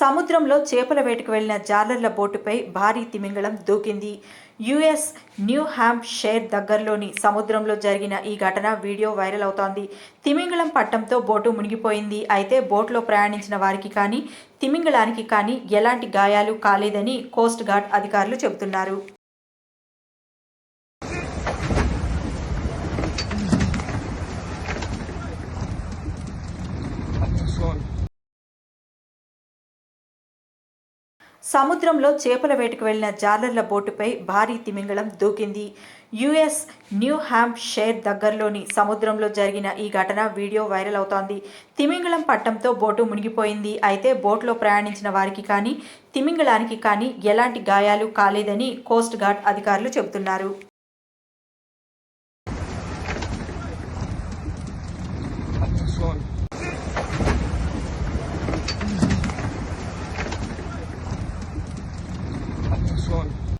సముద్రంలో చేపల వేటకు వెళ్ళిన జాలర్ల బోటుపై భారీ తిమింగళం దూకింది. యుఎస్ న్యూ హ్యామ్ షేర్ దగ్గరలోని సముద్రంలో జరిగిన ఈ ఘటన వీడియో వైరల్ అవుతోంది. తిమింగళం పట్టంతో బోటు మునిగిపోయింది. అయితే బోట్లో ప్రయాణించిన వారికి కానీ తిమింగళానికి కానీ ఎలాంటి గాయాలు కాలేదని కోస్ట్ గార్డ్ అధికారులు చెబుతున్నారు. సముద్రంలో చేపల వేటకు వెళ్ళిన జాలర్ల బోటుపై భారీ తిమింగళం దూకింది. యుఎస్ న్యూ హ్యామ్ షేర్ దగ్గరలోని సముద్రంలో జరిగిన ఈ ఘటన వీడియో వైరల్ అవుతోంది. తిమింగళం పట్టంతో బోటు మునిగిపోయింది. అయితే బోట్లో ప్రయాణించిన వారికి కానీ తిమింగళానికి కానీ ఎలాంటి గాయాలు కాలేదని కోస్ట్ గార్డ్ అధికారులు చెబుతున్నారు. Swan. Auswahl